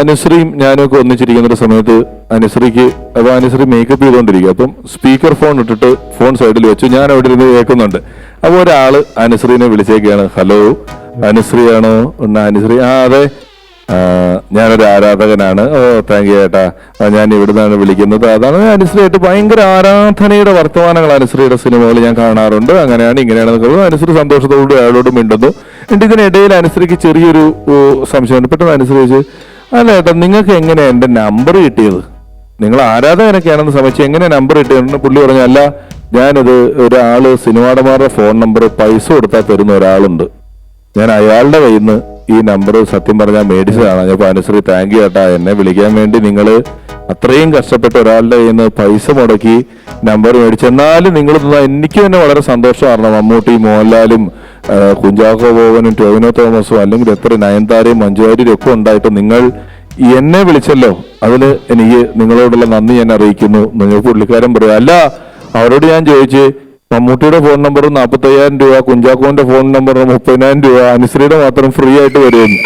അനുശ്രീയും ഞാനും ഒക്കെ ഒന്നിച്ചിരിക്കുന്ന ഒരു സമയത്ത് അനുശ്രീക്ക് അപ്പൊ അനുശ്രീ മേക്കപ്പ് ചെയ്തുകൊണ്ടിരിക്കുക. അപ്പം സ്പീക്കർ ഫോൺ ഇട്ടിട്ട് ഫോൺ സൈഡിൽ വെച്ചു. ഞാൻ അവിടെ ഇരുന്ന് കേൾക്കുന്നുണ്ട്. അപ്പൊ ഒരാൾ അനുശ്രീനെ വിളിച്ചേക്കാണ്. ഹലോ അനുശ്രീയാണോ? ഒന്ന് അനുശ്രീ ആ അതെ. ഞാനൊരു ആരാധകനാണ്. ഓ താങ്ക് യു ചേട്ടാ ആ, ഞാൻ ഇവിടുന്നാണ് വിളിക്കുന്നത്. അതാണ് അനുശ്രീയായിട്ട് ഭയങ്കര ആരാധനയുടെ വർത്തമാനങ്ങൾ അനുശ്രീയുടെ സിനിമകൾ ഞാൻ കാണാറുണ്ട്. അങ്ങനെയാണ് ഇങ്ങനെയാണെന്ന് പറയുന്നത് അനുശ്രീ സന്തോഷത്തോടുകൂടി അയാളോട് മിണ്ടുന്നു. എന്നിട്ട് ഇതിനിടയിൽ അനുശ്രീക്ക് ചെറിയൊരു സംശയമുണ്ട്. പെട്ടെന്ന് അനുശ്രീ അല്ല ഏട്ടാ നിങ്ങൾക്ക് എങ്ങനെയാ എന്റെ നമ്പർ കിട്ടിയത്? നിങ്ങൾ ആരാധകനൊക്കെയാണെന്ന് സമയത്ത് എങ്ങനെ നമ്പർ കിട്ടിയെന്ന് പുള്ളി പറഞ്ഞു അല്ല ഞാനത് ഒരാൾ സിനിമാടന്മാരുടെ ഫോൺ നമ്പർ പൈസ കൊടുത്താൽ തരുന്ന ഒരാളുണ്ട്. ഞാൻ അയാളുടെ കയ്യിൽ നിന്ന് ഈ നമ്പർ സത്യം പറഞ്ഞാൽ മേടിച്ചതാണ്. ഞാൻ അനുശ്രീ താങ്ക് യു ഏട്ടാ. എന്നെ വിളിക്കാൻ വേണ്ടി നിങ്ങൾ അത്രയും കഷ്ടപ്പെട്ട ഒരാളുടെ കയ്യിൽ നിന്ന് പൈസ മുടക്കി നമ്പർ മേടിച്ചു എന്നാലും നിങ്ങൾ എനിക്ക് തന്നെ വളരെ സന്തോഷമായിരുന്നു. മമ്മൂട്ടി മോഹൻലാലും കുഞ്ചാക്കോ ബോബനും ടോവിനോ തോമസും അല്ലെങ്കിൽ എത്ര നയൻതാരയും മഞ്ജുവാരിയും ഒക്കെ ഉണ്ടായിട്ട് നിങ്ങൾ എന്നെ വിളിച്ചല്ലോ. അതിൽ എനിക്ക് നിങ്ങളോടുള്ള നന്ദി ഞാൻ അറിയിക്കുന്നു. നിങ്ങൾ പുള്ളിക്കാരൻ പറയാം. അല്ല അവരോട് ഞാൻ ചോദിച്ച് മമ്മൂട്ടിയുടെ ഫോൺ നമ്പർ നാൽപ്പത്തയ്യായിരം രൂപ കുഞ്ചാക്കോന്റെ ഫോൺ നമ്പർ മുപ്പതിനായിരം രൂപ അനുശ്രീയുടെ മാത്രം ഫ്രീ ആയിട്ട് വരുമെന്ന്.